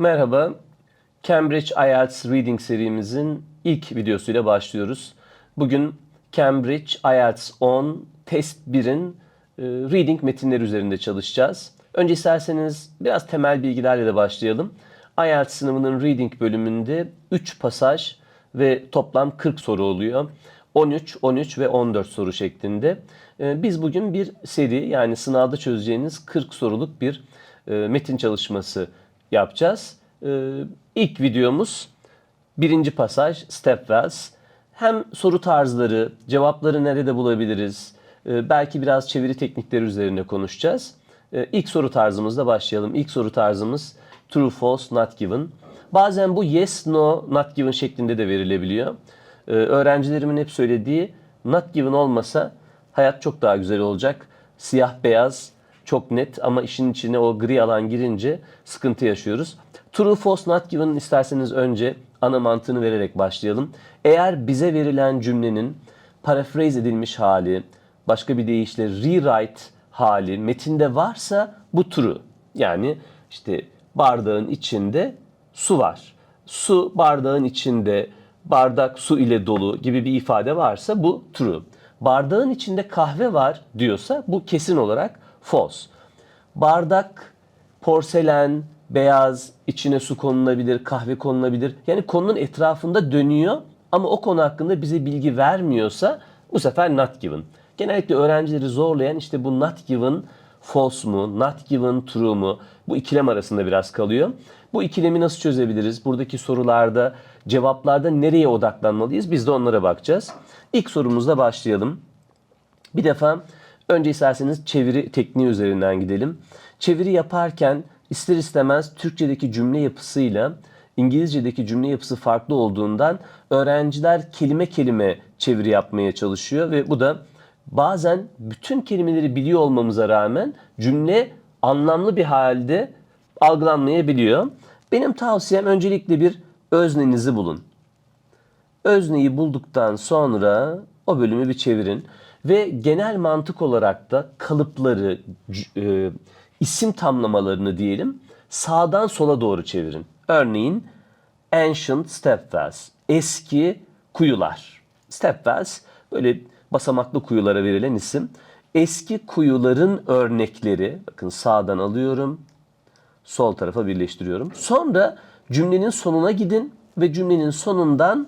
Merhaba. Cambridge IELTS Reading serimizin ilk videosuyla başlıyoruz. Bugün Cambridge IELTS 10 Test 1'in e, reading metinleri üzerinde çalışacağız. Önce isterseniz biraz temel bilgilerle de başlayalım. IELTS sınavının reading bölümünde 3 pasaj ve toplam 40 soru oluyor. 13, 13 ve 14 soru şeklinde. E, Biz bugün bir seri yani sınavda çözeceğiniz 40 soruluk bir e, metin çalışması yapacağız. E, İlk videomuz birinci pasaj Step Wells. Hem soru tarzları, cevapları nerede bulabiliriz, e, belki biraz çeviri teknikleri üzerine konuşacağız. E, İlk soru tarzımızla başlayalım. İlk soru tarzımız True, False, Not Given. Bazen bu yes, no, not given şeklinde de verilebiliyor. Ee, öğrencilerimin hep söylediği not given olmasa hayat çok daha güzel olacak. Siyah beyaz çok net ama işin içine o gri alan girince sıkıntı yaşıyoruz. True false not given isterseniz önce ana mantığını vererek başlayalım. Eğer bize verilen cümlenin paraphrase edilmiş hali, başka bir deyişle rewrite hali metinde varsa bu true. Yani işte bardağın içinde su var. Su bardağın içinde, bardak su ile dolu gibi bir ifade varsa bu true. Bardağın içinde kahve var diyorsa bu kesin olarak false. Bardak, porselen, beyaz, içine su konulabilir, kahve konulabilir. Yani konunun etrafında dönüyor ama o konu hakkında bize bilgi vermiyorsa bu sefer not given. Genellikle öğrencileri zorlayan işte bu not given false mu, not given true mu bu ikilem arasında biraz kalıyor. Bu ikilemi nasıl çözebiliriz? Buradaki sorularda, cevaplarda nereye odaklanmalıyız? Biz de onlara bakacağız. İlk sorumuzla başlayalım. Bir defa önce isterseniz çeviri tekniği üzerinden gidelim. Çeviri yaparken ister istemez Türkçedeki cümle yapısıyla İngilizce'deki cümle yapısı farklı olduğundan öğrenciler kelime kelime çeviri yapmaya çalışıyor ve bu da bazen bütün kelimeleri biliyor olmamıza rağmen cümle anlamlı bir halde algılanmayabiliyor. Benim tavsiyem öncelikle bir öznenizi bulun. Özneyi bulduktan sonra o bölümü bir çevirin ve genel mantık olarak da kalıpları, e, isim tamlamalarını diyelim sağdan sola doğru çevirin. Örneğin ancient stepwells, eski kuyular. Stepwells böyle basamaklı kuyulara verilen isim. Eski kuyuların örnekleri, bakın sağdan alıyorum, sol tarafa birleştiriyorum. Sonra cümlenin sonuna gidin ve cümlenin sonundan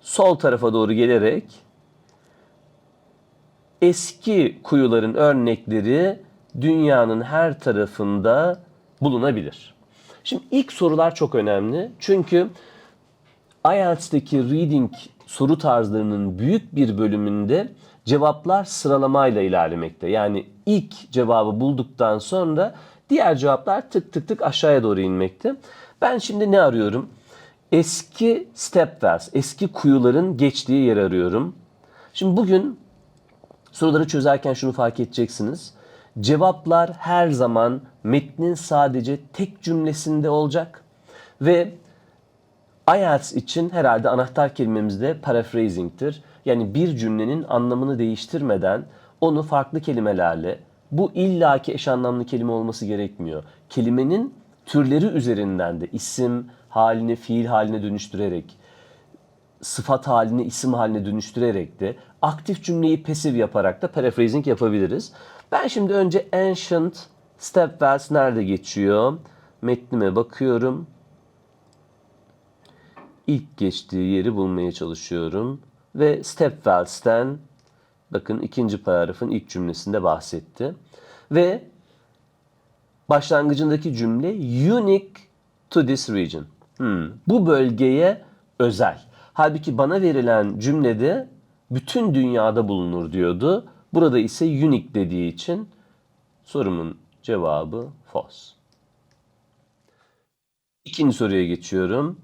sol tarafa doğru gelerek eski kuyuların örnekleri dünyanın her tarafında bulunabilir. Şimdi ilk sorular çok önemli. Çünkü IELTS'teki reading soru tarzlarının büyük bir bölümünde cevaplar sıralamayla ilerlemekte. Yani ilk cevabı bulduktan sonra diğer cevaplar tık tık tık aşağıya doğru inmekte. Ben şimdi ne arıyorum? Eski stepwells, eski kuyuların geçtiği yer arıyorum. Şimdi bugün soruları çözerken şunu fark edeceksiniz. Cevaplar her zaman metnin sadece tek cümlesinde olacak ve IELTS için herhalde anahtar kelimemiz de paraphrasing'tir. Yani bir cümlenin anlamını değiştirmeden onu farklı kelimelerle bu illaki eş anlamlı kelime olması gerekmiyor. Kelimenin türleri üzerinden de isim haline fiil haline dönüştürerek sıfat haline isim haline dönüştürerek de aktif cümleyi pasif yaparak da paraphrasing yapabiliriz. Ben şimdi önce ancient stepwells nerede geçiyor? Metnime bakıyorum. İlk geçtiği yeri bulmaya çalışıyorum. Ve stepwells'ten bakın ikinci paragrafın ilk cümlesinde bahsetti. Ve başlangıcındaki cümle unique to this region. Hmm, bu bölgeye özel. Halbuki bana verilen cümlede bütün dünyada bulunur diyordu. Burada ise unique dediği için sorumun cevabı false. İkinci soruya geçiyorum.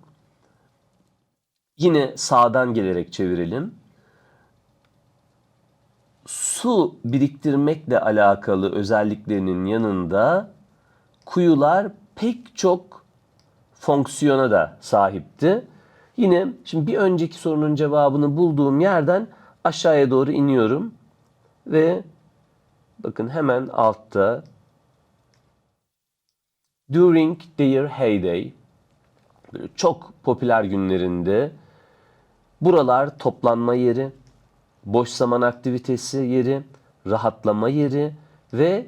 Yine sağdan gelerek çevirelim. Su biriktirmekle alakalı özelliklerinin yanında kuyular pek çok fonksiyona da sahipti. Yine şimdi bir önceki sorunun cevabını bulduğum yerden aşağıya doğru iniyorum ve bakın hemen altta During their heyday, böyle çok popüler günlerinde buralar toplanma yeri, boş zaman aktivitesi yeri, rahatlama yeri ve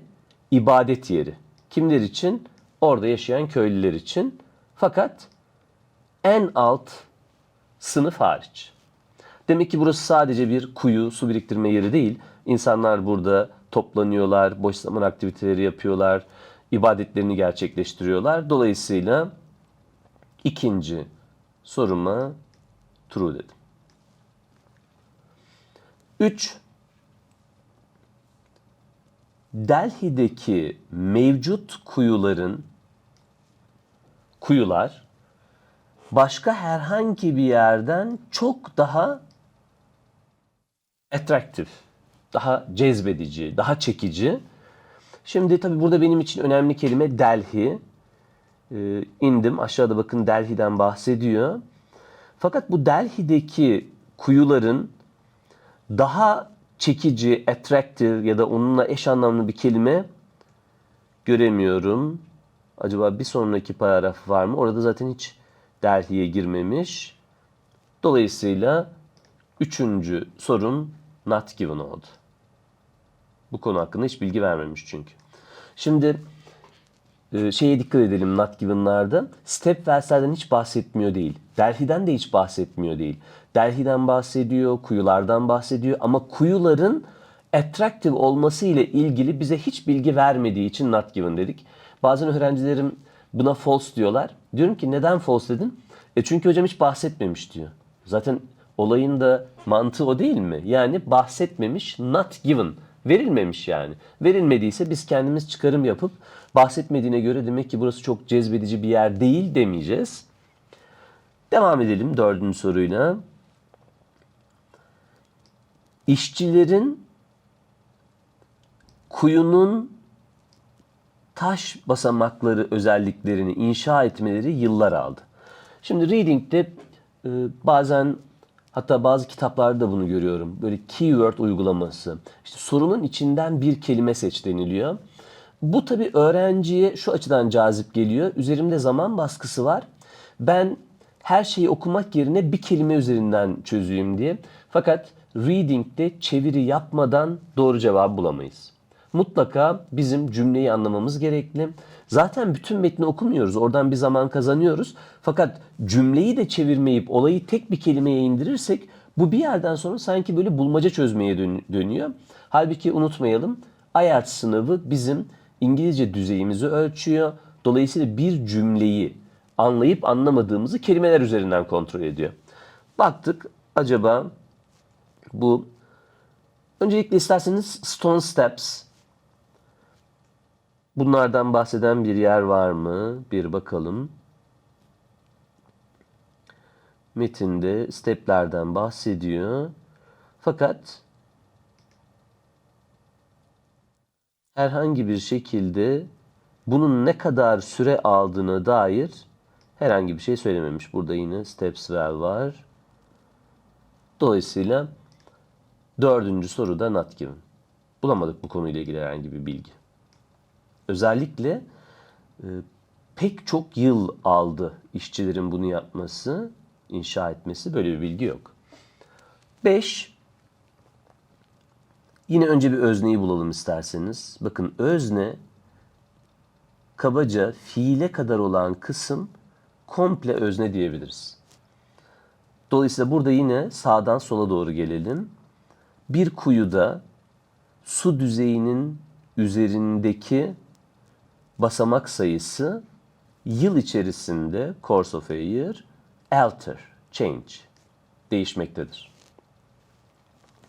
ibadet yeri. Kimler için? Orada yaşayan köylüler için. Fakat en alt sınıf hariç. Demek ki burası sadece bir kuyu, su biriktirme yeri değil. İnsanlar burada toplanıyorlar, boş zaman aktiviteleri yapıyorlar, ibadetlerini gerçekleştiriyorlar. Dolayısıyla ikinci soruma true dedim. 3. Delhi'deki mevcut kuyuların kuyular başka herhangi bir yerden çok daha attractive, daha cezbedici, daha çekici. Şimdi tabii burada benim için önemli kelime Delhi. Ee, indim aşağıda bakın Delhi'den bahsediyor. Fakat bu Delhi'deki kuyuların daha çekici, attractive ya da onunla eş anlamlı bir kelime göremiyorum. Acaba bir sonraki paragraf var mı? Orada zaten hiç Delhi'ye girmemiş. Dolayısıyla üçüncü sorun not given oldu. Bu konu hakkında hiç bilgi vermemiş çünkü. Şimdi e, şeye dikkat edelim not given'larda. Stepwells'lerden hiç bahsetmiyor değil. Delhi'den de hiç bahsetmiyor değil. Delhi'den bahsediyor, kuyulardan bahsediyor ama kuyuların attractive olması ile ilgili bize hiç bilgi vermediği için not given dedik. Bazen öğrencilerim buna false diyorlar. Diyorum ki neden false dedin? E çünkü hocam hiç bahsetmemiş diyor. Zaten olayın da mantığı o değil mi? Yani bahsetmemiş, not given. Verilmemiş yani. Verilmediyse biz kendimiz çıkarım yapıp bahsetmediğine göre demek ki burası çok cezbedici bir yer değil demeyeceğiz. Devam edelim dördüncü soruyla. İşçilerin kuyunun taş basamakları özelliklerini inşa etmeleri yıllar aldı. Şimdi reading'de e, bazen hatta bazı kitaplarda da bunu görüyorum. Böyle keyword uygulaması. İşte sorunun içinden bir kelime seç deniliyor. Bu tabii öğrenciye şu açıdan cazip geliyor. Üzerimde zaman baskısı var. Ben her şeyi okumak yerine bir kelime üzerinden çözeyim diye. Fakat reading'de çeviri yapmadan doğru cevabı bulamayız. Mutlaka bizim cümleyi anlamamız gerekli. Zaten bütün metni okumuyoruz. Oradan bir zaman kazanıyoruz. Fakat cümleyi de çevirmeyip olayı tek bir kelimeye indirirsek bu bir yerden sonra sanki böyle bulmaca çözmeye dön- dönüyor. Halbuki unutmayalım IELTS sınavı bizim İngilizce düzeyimizi ölçüyor. Dolayısıyla bir cümleyi anlayıp anlamadığımızı kelimeler üzerinden kontrol ediyor. Baktık acaba bu öncelikle isterseniz Stone Steps Bunlardan bahseden bir yer var mı? Bir bakalım. Metinde steplerden bahsediyor. Fakat herhangi bir şekilde bunun ne kadar süre aldığına dair herhangi bir şey söylememiş. Burada yine steps well var. Dolayısıyla dördüncü soruda not given. Bulamadık bu konuyla ilgili herhangi bir bilgi özellikle e, pek çok yıl aldı işçilerin bunu yapması, inşa etmesi. Böyle bir bilgi yok. 5. Yine önce bir özneyi bulalım isterseniz. Bakın özne kabaca fiile kadar olan kısım komple özne diyebiliriz. Dolayısıyla burada yine sağdan sola doğru gelelim. Bir kuyuda su düzeyinin üzerindeki basamak sayısı yıl içerisinde course of a year alter, change değişmektedir.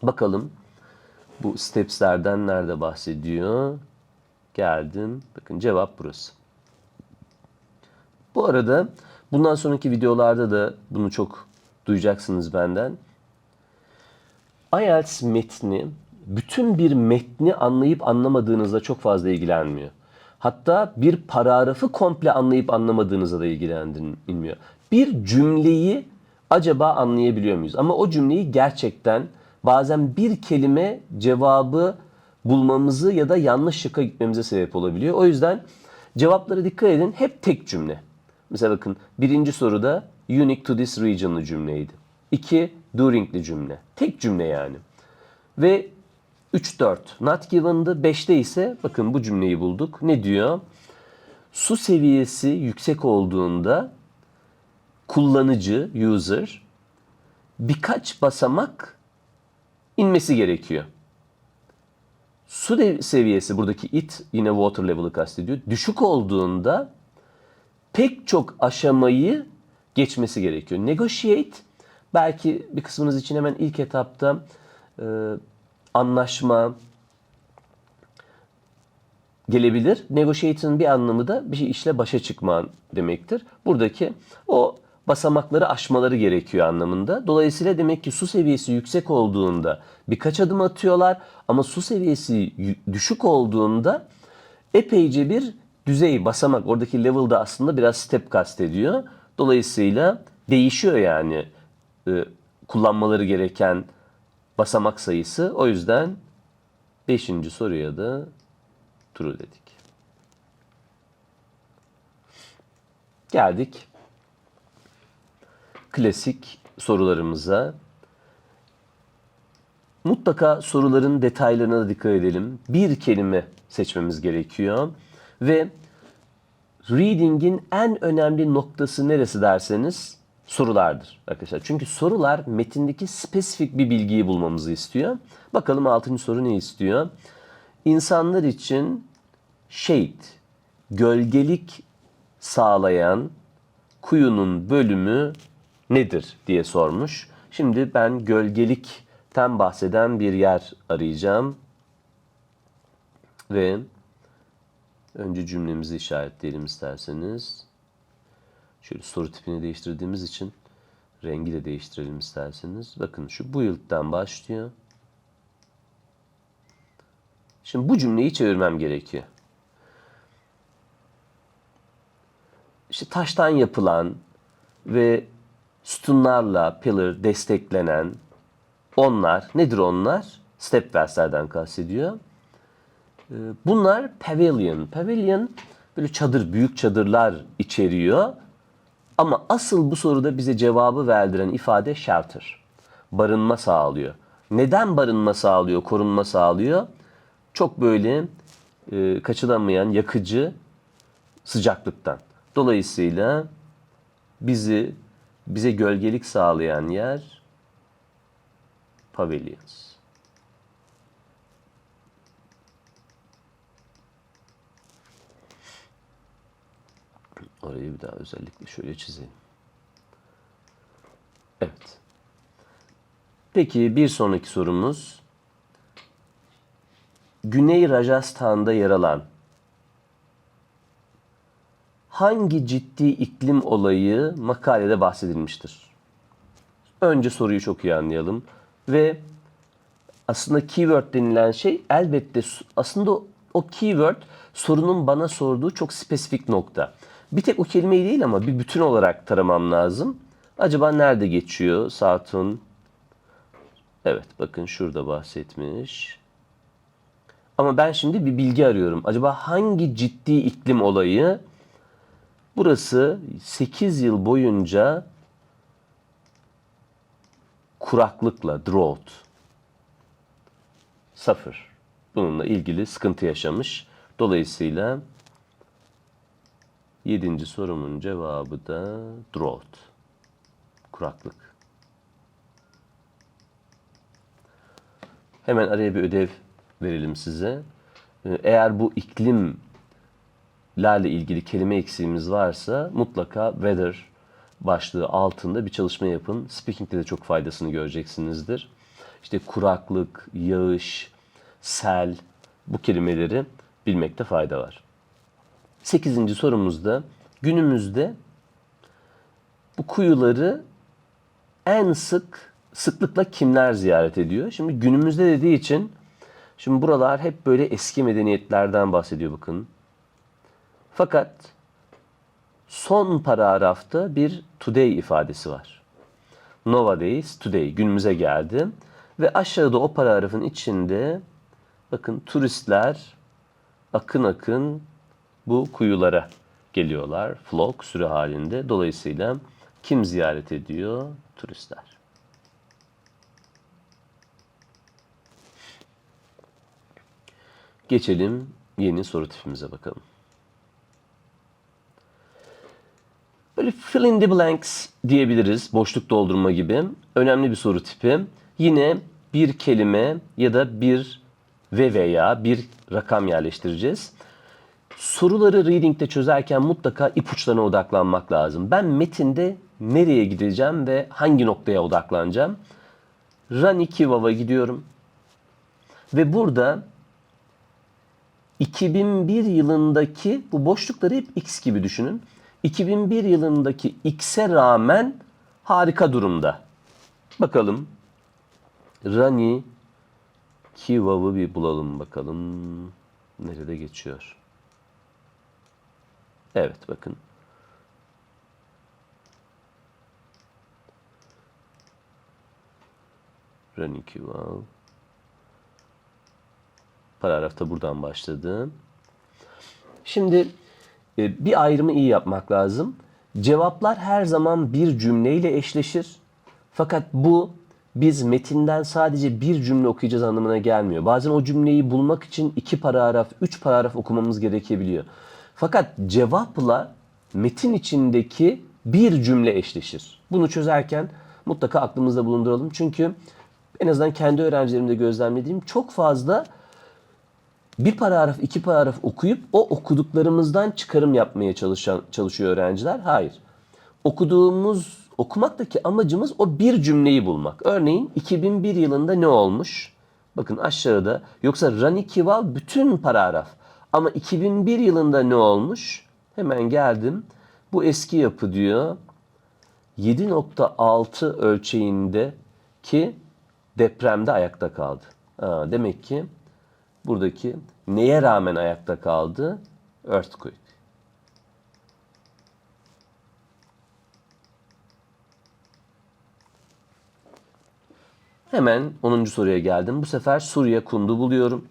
Bakalım bu stepslerden nerede bahsediyor? Geldim. Bakın cevap burası. Bu arada bundan sonraki videolarda da bunu çok duyacaksınız benden. IELTS metni bütün bir metni anlayıp anlamadığınızda çok fazla ilgilenmiyor. Hatta bir paragrafı komple anlayıp anlamadığınızla da ilgilendirmiyor. Bir cümleyi acaba anlayabiliyor muyuz? Ama o cümleyi gerçekten bazen bir kelime cevabı bulmamızı ya da yanlış şıkka gitmemize sebep olabiliyor. O yüzden Cevaplara dikkat edin. Hep tek cümle. Mesela bakın birinci soruda unique to this region'lı cümleydi. İki during'li cümle. Tek cümle yani. Ve 3 4 not given'dı. 5'te ise bakın bu cümleyi bulduk. Ne diyor? Su seviyesi yüksek olduğunda kullanıcı, user birkaç basamak inmesi gerekiyor. Su seviyesi buradaki it yine water level'ı kastediyor. Düşük olduğunda pek çok aşamayı geçmesi gerekiyor. Negotiate belki bir kısmınız için hemen ilk etapta e, anlaşma gelebilir. Negotiate'ın bir anlamı da bir işle başa çıkman demektir. Buradaki o basamakları aşmaları gerekiyor anlamında. Dolayısıyla demek ki su seviyesi yüksek olduğunda birkaç adım atıyorlar ama su seviyesi düşük olduğunda epeyce bir düzey, basamak, oradaki level'da aslında biraz step kastediyor. Dolayısıyla değişiyor yani e, kullanmaları gereken basamak sayısı. O yüzden 5. soruya da true dedik. Geldik klasik sorularımıza. Mutlaka soruların detaylarına da dikkat edelim. Bir kelime seçmemiz gerekiyor. Ve reading'in en önemli noktası neresi derseniz sorulardır arkadaşlar. Çünkü sorular metindeki spesifik bir bilgiyi bulmamızı istiyor. Bakalım 6. soru ne istiyor? İnsanlar için shade, gölgelik sağlayan kuyunun bölümü nedir diye sormuş. Şimdi ben gölgelikten bahseden bir yer arayacağım. Ve önce cümlemizi işaretleyelim isterseniz. Şöyle soru tipini değiştirdiğimiz için rengi de değiştirelim isterseniz. Bakın şu bu yıldan başlıyor. Şimdi bu cümleyi çevirmem gerekiyor. İşte taştan yapılan ve sütunlarla pillar desteklenen onlar nedir onlar? Stepwells'lerden kastediyor. Ee, Bunlar pavilion. Pavilion böyle çadır, büyük çadırlar içeriyor. Ama asıl bu soruda bize cevabı verdiren ifade shelter. Barınma sağlıyor. Neden barınma sağlıyor, korunma sağlıyor? Çok böyle e, kaçılamayan, yakıcı sıcaklıktan. Dolayısıyla bizi bize gölgelik sağlayan yer pavilions. Orayı bir daha özellikle şöyle çizeyim. Evet. Peki bir sonraki sorumuz Güney Rajasthan'da yer alan hangi ciddi iklim olayı makalede bahsedilmiştir? Önce soruyu çok iyi anlayalım ve aslında keyword denilen şey elbette aslında o keyword sorunun bana sorduğu çok spesifik nokta. Bir tek o kelimeyi değil ama bir bütün olarak taramam lazım. Acaba nerede geçiyor Saturn? Evet bakın şurada bahsetmiş. Ama ben şimdi bir bilgi arıyorum. Acaba hangi ciddi iklim olayı burası 8 yıl boyunca kuraklıkla, drought, suffer bununla ilgili sıkıntı yaşamış. Dolayısıyla 7. sorumun cevabı da drought. Kuraklık. Hemen araya bir ödev verelim size. Ee, Eğer bu iklim ile ilgili kelime eksiğimiz varsa mutlaka weather başlığı altında bir çalışma yapın. Speaking'de de çok faydasını göreceksinizdir. İşte kuraklık, yağış, sel bu kelimeleri bilmekte fayda var. Sekizinci sorumuzda günümüzde bu kuyuları en sık sıklıkla kimler ziyaret ediyor? Şimdi günümüzde dediği için şimdi buralar hep böyle eski medeniyetlerden bahsediyor bakın. Fakat son paragrafta bir today ifadesi var. Nowadays, today, günümüze geldi. Ve aşağıda o paragrafın içinde bakın turistler akın akın bu kuyulara geliyorlar. Flock sürü halinde. Dolayısıyla kim ziyaret ediyor? Turistler. Geçelim yeni soru tipimize bakalım. Böyle fill in the blanks diyebiliriz. Boşluk doldurma gibi. Önemli bir soru tipi. Yine bir kelime ya da bir ve veya bir rakam yerleştireceğiz. Soruları reading'de çözerken mutlaka ipuçlarına odaklanmak lazım. Ben metinde nereye gideceğim ve hangi noktaya odaklanacağım? Rani Kivav'a gidiyorum. Ve burada 2001 yılındaki bu boşlukları hep x gibi düşünün. 2001 yılındaki x'e rağmen harika durumda. Bakalım. Rani Kivav'ı bir bulalım bakalım. Nerede geçiyor? Evet bakın. Kivav. Paragrafta buradan başladı. Şimdi e, bir ayrımı iyi yapmak lazım. Cevaplar her zaman bir cümleyle eşleşir. Fakat bu biz metinden sadece bir cümle okuyacağız anlamına gelmiyor. Bazen o cümleyi bulmak için iki paragraf, üç paragraf okumamız gerekebiliyor. Fakat cevapla metin içindeki bir cümle eşleşir. Bunu çözerken mutlaka aklımızda bulunduralım. Çünkü en azından kendi öğrencilerimde gözlemlediğim çok fazla bir paragraf, iki paragraf okuyup o okuduklarımızdan çıkarım yapmaya çalışan çalışıyor öğrenciler. Hayır. Okuduğumuz, okumaktaki amacımız o bir cümleyi bulmak. Örneğin 2001 yılında ne olmuş? Bakın aşağıda. Yoksa Rani Kival bütün paragraf. Ama 2001 yılında ne olmuş? Hemen geldim. Bu eski yapı diyor. 7.6 ölçeğinde ki depremde ayakta kaldı. Ha, demek ki buradaki neye rağmen ayakta kaldı? Earthquake. Hemen 10. soruya geldim. Bu sefer Suriye Kundu buluyorum.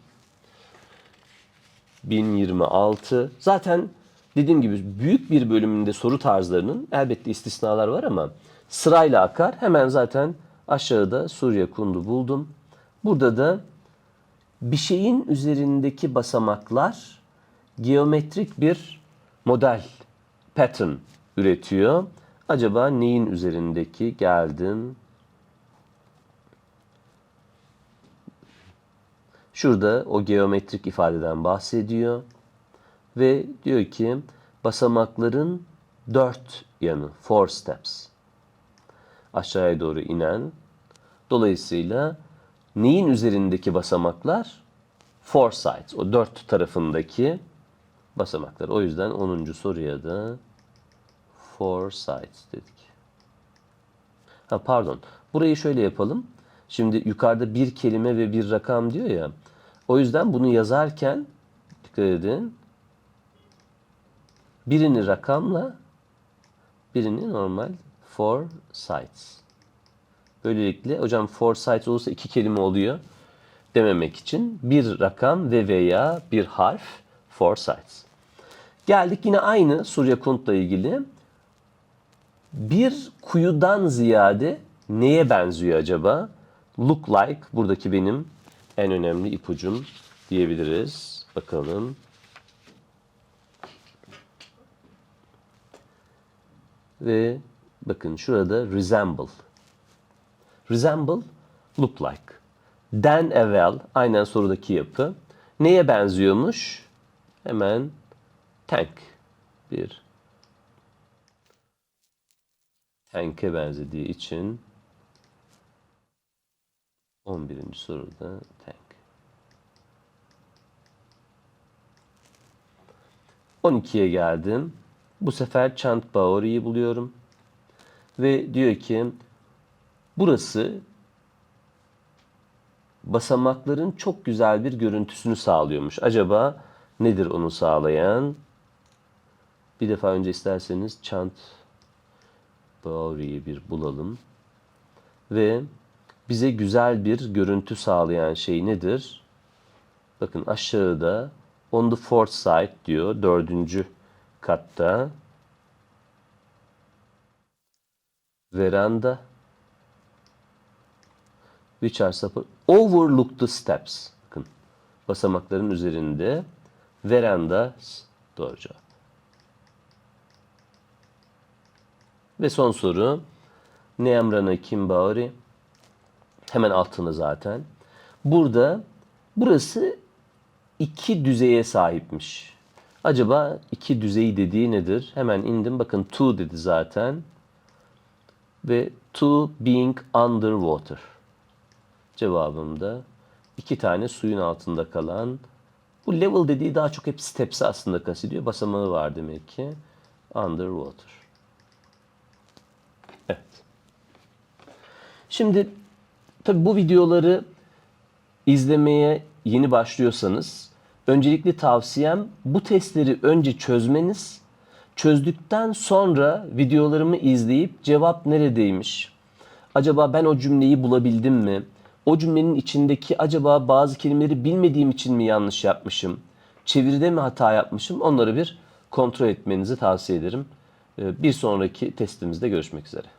1026. Zaten dediğim gibi büyük bir bölümünde soru tarzlarının elbette istisnalar var ama sırayla akar. Hemen zaten aşağıda Suriye Kundu buldum. Burada da bir şeyin üzerindeki basamaklar geometrik bir model, pattern üretiyor. Acaba neyin üzerindeki geldim? Şurada o geometrik ifadeden bahsediyor. Ve diyor ki basamakların dört yanı, four steps. Aşağıya doğru inen. Dolayısıyla neyin üzerindeki basamaklar? Four sides, o dört tarafındaki basamaklar. O yüzden 10. soruya da four sides dedik. Ha pardon. Burayı şöyle yapalım. Şimdi yukarıda bir kelime ve bir rakam diyor ya. O yüzden bunu yazarken dikkat edin. Birini rakamla birini normal four sides. Böylelikle hocam four sides olursa iki kelime oluyor dememek için bir rakam ve veya bir harf four sides. Geldik yine aynı Surya Kunt'la ilgili. Bir kuyudan ziyade neye benziyor acaba? Look like buradaki benim en önemli ipucum diyebiliriz. Bakalım. Ve bakın şurada resemble. Resemble, look like. Then evvel, aynen sorudaki yapı. Neye benziyormuş? Hemen tank. Bir tank'e benzediği için 11. soruda tank. 12'ye geldim. Bu sefer Chant Baori'yi buluyorum. Ve diyor ki burası basamakların çok güzel bir görüntüsünü sağlıyormuş. Acaba nedir onu sağlayan? Bir defa önce isterseniz Chant Baori'yi bir bulalım. Ve bize güzel bir görüntü sağlayan şey nedir? Bakın aşağıda On the fourth side diyor. Dördüncü katta. Veranda. Which are suppo- overlook the steps. Bakın. Basamakların üzerinde. Veranda. Doğru cevap. Ve son soru. Neamrana Kimbauri. Hemen altında zaten. Burada burası iki düzeye sahipmiş. Acaba iki düzeyi dediği nedir? Hemen indim. Bakın two dedi zaten. Ve two being underwater. Cevabım da iki tane suyun altında kalan. Bu level dediği daha çok hep steps'i aslında kastediyor. Basamağı var demek ki. Underwater. Evet. Şimdi tabi bu videoları izlemeye yeni başlıyorsanız öncelikli tavsiyem bu testleri önce çözmeniz. Çözdükten sonra videolarımı izleyip cevap neredeymiş? Acaba ben o cümleyi bulabildim mi? O cümlenin içindeki acaba bazı kelimeleri bilmediğim için mi yanlış yapmışım? Çeviride mi hata yapmışım? Onları bir kontrol etmenizi tavsiye ederim. Ee, Bir sonraki testimizde görüşmek üzere.